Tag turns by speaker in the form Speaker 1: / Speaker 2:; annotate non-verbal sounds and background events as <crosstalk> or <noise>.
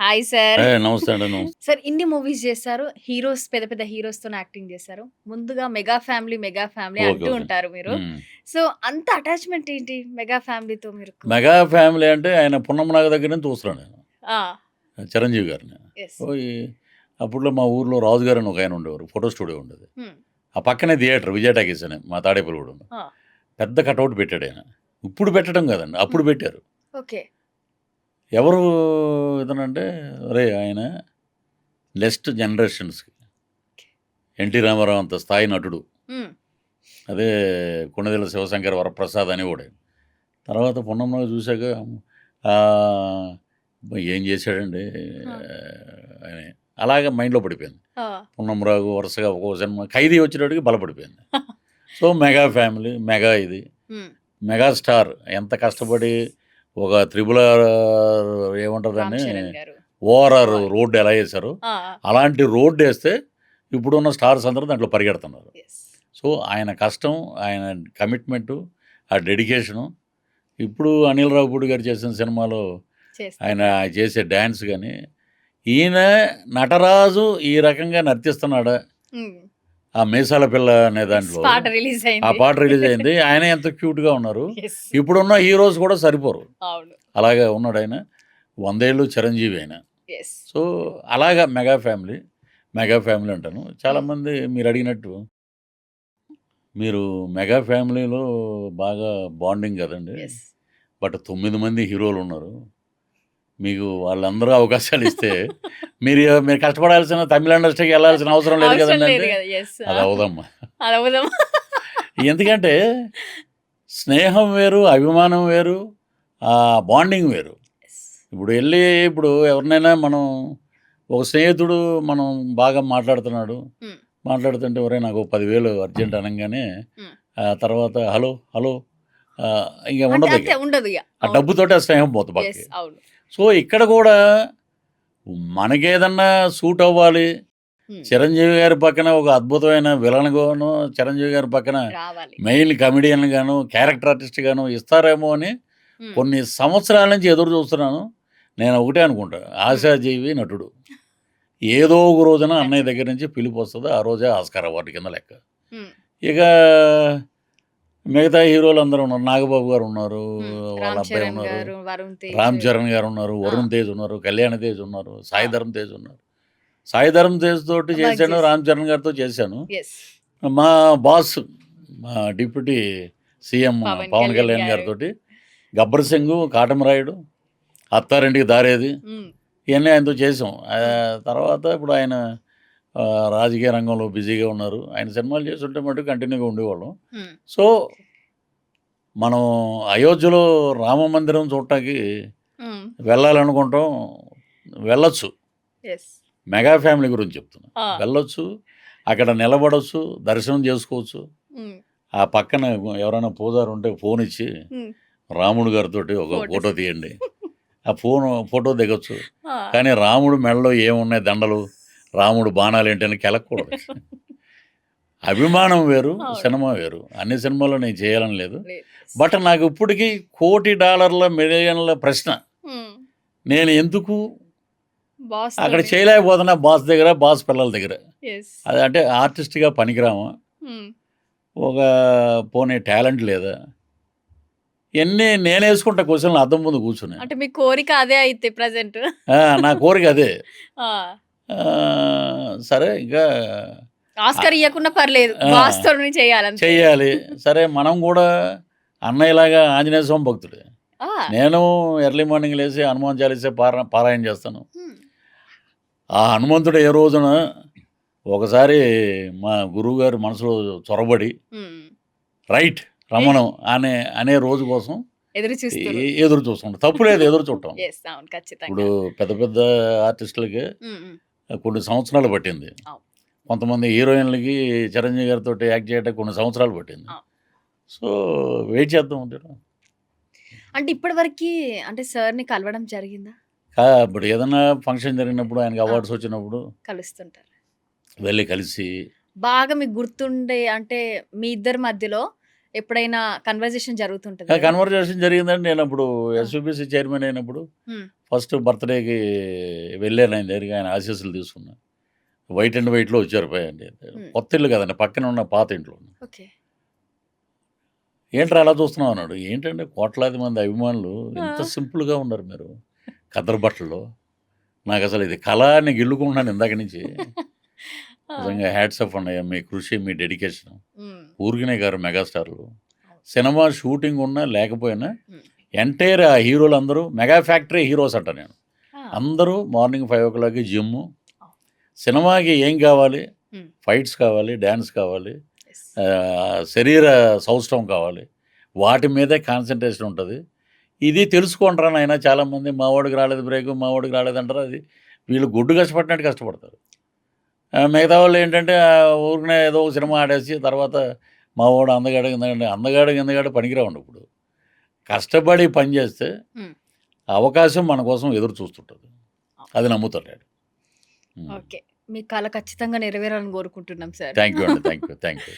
Speaker 1: Hi sir.
Speaker 2: నమస్తే అండి
Speaker 1: sir ఇన్ని మూవీస్ చేశారు హీరోస్ పెద్ద పెద్ద హీరోస్తో యాక్టింగ్ చేశారు ముందుగా మెగా ఫ్యామిలీ మెగా ఫ్యామిలీ అంటూ. ఉంటారు మీరు. సో అంత అటాచ్మెంట్ ఏంటి మెగా ఫ్యామిలీతో మీరు?
Speaker 2: మెగా ఫ్యామిలీ అంటే ఆయన పున్నమ్మనాగ దగ్గర నుంచి చూస్తున్నాను నేను చిరంజీవి గారిని. అప్పుడులో మా ఊర్లో రాజు గారు అని ఒక ఆయన ఉండేవారు. ఫోటో స్టూడియో ఉండేది. ఆ పక్కనే థియేటర్ విజయ టాకీస్ అని మా తాడేపల్లిగూడెం
Speaker 1: ఆ.
Speaker 2: పెద్ద కటౌట్ పెట్టాడు ఆయన. ఇప్పుడు పెట్టడం కదండి అప్పుడు. పెట్టారు.
Speaker 1: ఓకే.
Speaker 2: ఎవరు ఇదనంటే రే ఆయన నెక్స్ట్ జనరేషన్స్కి. ఎన్టీ రామారావు అంత స్థాయి నటుడు. అదే కొండదెల శివశంకర్ వరప్రసాద్ అని కూడా తర్వాత పొన్నంలో చూశాక ఏం చేశాడండి? అని అలాగే మైండ్లో పడిపోయింది. పున్నంరావు వరుసగా ఒక్కో సినిమా ఖైదీ వచ్చేటప్పటికి బలపడిపోయింది. సో మెగా ఫ్యామిలీ మెగా ఇది. మెగా స్టార్ ఎంత కష్టపడి ఒక త్రిబుల ఏమంటారు దాన్ని? ఓఆర్ఆర్ రోడ్డు ఎలా వేశారు? అలాంటి రోడ్డు వేస్తే ఇప్పుడున్న స్టార్స్ అందరూ దాంట్లో పరిగెడుతున్నారు. సో ఆయన కష్టం ఆయన కమిట్మెంటు ఆ డెడికేషను ఇప్పుడు అనిల్ రావుపూడి గారు చేసిన సినిమాలో. ఆయన చేసే డ్యాన్స్ కానీ ఈయన నటరాజు ఈ రకంగా నర్తిస్తున్నాడా? ఆ మీసాల పిల్ల అనే దాంట్లో ఆ పాట రిలీజ్ అయింది. ఆయన ఎంత క్యూట్గా ఉన్నారు. ఇప్పుడున్న హీరోస్ కూడా సరిపోరు. అలాగే ఉన్నాడు ఆయన. వందేళ్ళు చిరంజీవి ఆయన. సో అలాగా మెగా ఫ్యామిలీ మెగా ఫ్యామిలీ అంటాను. చాలామంది మీరు అడిగినట్టు మీరు మెగా ఫ్యామిలీలో బాగా బాండింగ్ కదండి. బట్ తొమ్మిది మంది హీరోలు ఉన్నారు. మీకు వాళ్ళందరూ అవకాశాలు ఇస్తే <laughs> మీరు మీరు కష్టపడాల్సిన తమిళ ఇండస్ట్రీకి వెళ్ళాల్సిన అవసరం లేదు కదండి అది అవదమ్మా. ఎందుకంటే స్నేహం వేరు అభిమానం వేరు ఆ బాండింగ్ వేరు. ఇప్పుడు వెళ్ళి ఇప్పుడు ఎవరినైనా మనం ఒక స్నేహితుడు మనం బాగా మాట్లాడుతున్నాడు. మాట్లాడుతుంటే ఒరే నాకు పదివేలు అర్జెంట్ అనగానే. ఆ తర్వాత హలో హలో ఇంకా ఉండదు.
Speaker 1: ఉండదు
Speaker 2: ఆ డబ్బుతోటి స్నేహం పోతుంది పక్కకి సో ఇక్కడ కూడా మనకేదన్నా సూట్ అవ్వాలి. చిరంజీవి గారి పక్కన ఒక అద్భుతమైన విలన్ గాను చిరంజీవి గారి పక్కన మెయిన్ కమెడియన్ గాను క్యారెక్టర్ ఆర్టిస్ట్ గాను ఇస్తారేమో అని కొన్ని సంవత్సరాల నుంచి ఎదురు చూస్తున్నాను. నేను ఒకటే అనుకుంటా. ఆశాజీవి నటుడు. ఏదో ఒక రోజున అన్నయ్య దగ్గర నుంచి పిలుపు వస్తుంది. ఆ రోజే ఆస్కార్ అవార్డు కింద లెక్క. ఇక మిగతా హీరోలు అందరూ ఉన్నారు. నాగబాబు గారు ఉన్నారు. వాళ్ళ అబ్బాయి ఉన్నారు. రామ్ చరణ్ గారు ఉన్నారు వరుణ్ తేజ్ ఉన్నారు కళ్యాణ్ తేజ్ ఉన్నారు సాయి ధరమ్ తేజ్ ఉన్నారు. సాయి ధరమ్ తేజ్ తోటి చేశాను. రామ్ చరణ్ గారితో చేశాను. మా బాస్ మా డిప్యూటీ సీఎం
Speaker 1: పవన్ కళ్యాణ్
Speaker 2: కళ్యాణ్
Speaker 1: గారు.
Speaker 2: గారితో గబ్బర్ సింగ్ కాటమరాయుడు అత్తారింటికి దారేది ఇవన్నీ ఆయనతో చేసాం తర్వాత ఇప్పుడు ఆయన రాజకీయ రంగంలో బిజీగా ఉన్నారు. ఆయన సినిమాలు చేస్తుంటే మటు కంటిన్యూగా ఉండేవాళ్ళం. సో మనం అయోధ్యలో రామ మందిరం చూడటానికి వెళ్ళాలనుకుంటాం. వెళ్ళొచ్చు. మెగా ఫ్యామిలీ గురించి చెప్తున్నా. వెళ్ళొచ్చు. అక్కడ నిలబడొచ్చు. దర్శనం చేసుకోవచ్చు. ఆ పక్కన ఎవరైనా పూజారు ఉంటే ఫోన్ ఇచ్చి రాముడు గారితో ఒక. ఫోటో తీయండి. ఆ ఫోన్ ఫోటో దిగొచ్చు. కానీ రాముడు మెడలో ఏమున్నాయి దండలు? రాముడు బాణాలు ఏంటని కెలకూడదు అభిమానం వేరు. సినిమా వేరు. అన్ని సినిమాల్లో నేను చేయాలని లేదు. బట్ నాకు ఇప్పటికీ కోటి డాలర్ల మిలియన్ల ప్రశ్న. నేను ఎందుకు అక్కడ. చేయలేకపోతున్నా బాస్ దగ్గర బాస్ పిల్లల దగ్గర. అది అంటే ఆర్టిస్ట్గా పనికిరామా? ఒక పోనీ టాలెంట్ లేదా? ఎన్ని నేను వేసుకుంటా క్వశ్చన్లు అద్దం ముందు కూర్చుని.
Speaker 1: అంటే మీ కోరిక అదే అయితే ప్రజెంట్.
Speaker 2: నా కోరిక అదే. సరే ఇంకా
Speaker 1: ఆస్కర్ ఇవ్వకుండా పర్లేదు.
Speaker 2: ఆ.
Speaker 1: బాస్ తోని చేయాలంతే
Speaker 2: చెయ్యాలి సరే మనం కూడా అన్నయ్యలాగా ఆంజనేయ స్వామి భక్తుడే. నేను ఎర్లీ మార్నింగ్ లేచి హనుమాన్ చాలీసే పారా పారాయణ చేస్తాను. ఆ హనుమంతుడు ఏ రోజున ఒకసారి మా గురువుగారు మనసులో చొరబడి రైట్ రమణం అనే అనే రోజు కోసం
Speaker 1: ఎదురు
Speaker 2: చూస్తుంటాం. తప్పు లేదు ఎదురు చూడటం. ఇప్పుడు పెద్ద పెద్ద ఆర్టిస్టులకి కొన్ని సంవత్సరాలు పట్టింది. కొంతమంది హీరోయిన్లకి చిరంజీవి గారితో యాక్ట్ చేయడానికి కొన్ని సంవత్సరాలు పట్టింది. సో వెయిట్ చేద్దాం.
Speaker 1: అంటే ఇప్పటి వరకు అంటే సార్ని కలవడం జరిగిందా
Speaker 2: ఇప్పుడు ఏదైనా ఫంక్షన్ జరిగినప్పుడు ఆయనకి అవార్డ్స్ వచ్చినప్పుడు
Speaker 1: కలుస్తుంటారు
Speaker 2: వెళ్ళి కలిసి
Speaker 1: బాగా మీకు గుర్తుండే అంటే మీ ఇద్దరి మధ్యలో ఎప్పుడైనా కన్వర్జేషన్ జరుగుతుంటుంది?
Speaker 2: కన్వర్జేషన్ జరిగిందండి నేను అప్పుడు ఎస్యూబీసీ చైర్మన్ అయినప్పుడు. ఫస్ట్ బర్త్డేకి వెళ్ళాను ఆయన దగ్గరికి ఆయన ఆశీస్సులు తీసుకున్నా. వైట్ అండ్ వైట్లో వచ్చారు పై అండి కొత్త ఇల్లు కదండి పక్కన ఉన్న పాత ఇంట్లో ఏంట్రా అలా చూస్తున్నావు అన్నాడు. ఏంటంటే కోట్లాది మంది అభిమానులు ఇంత
Speaker 1: ఆ.
Speaker 2: సింపుల్గా ఉన్నారు మీరు? కద్దరు బట్టల్లో నాకు అసలు ఇది కళ అని గిల్లుకుంటున్నాను ఇందాక నుంచి. నిజంగా హ్యాట్స్ ఆఫ్ అన్నయ్య మీ కృషి మీ డెడికేషన్. ఊరికినే గారు మెగాస్టార్లు. సినిమా షూటింగ్ ఉన్నా లేకపోయినా. ఎంటైర్ ఆ హీరోలు అందరూ మెగా ఫ్యాక్టరీ హీరోస్ అంట నేను. అందరూ మార్నింగ్ ఫైవ్ ఓ క్లాక్కి జిమ్ సినిమాకి ఏం కావాలి. ఫైట్స్ కావాలి డ్యాన్స్ కావాలి శరీర సౌష్ఠవం కావాలి. వాటి మీదే కాన్సన్ట్రేషన్ ఉంటుంది. ఇది తెలుసుకుంటారా నాయన చాలామంది మా వాడికి రాలేదు బ్రేక్ మా వాడికి రాలేదు అంటారు. అది వీళ్ళు గుడ్డు కష్టపడినట్టు కష్టపడతారు. మిగతా వాళ్ళు ఏంటంటే ఊరికనే ఏదో ఒక సినిమా ఆడేసి తర్వాత మా వాడు అందగాడు అందగాడు ఎందుగాడు పనికిరావండి ఇప్పుడు. కష్టపడి పని చేస్తే
Speaker 1: Hmm.
Speaker 2: అవకాశం మన కోసం ఎదురు చూస్తుంటుంది. అది నమ్ముతాడు
Speaker 1: ఓకే. మీ కళ ఖచ్చితంగా నెరవేరాలని కోరుకుంటున్నాం సార్.
Speaker 2: థ్యాంక్ యూ అండి. Thank you thank you thank you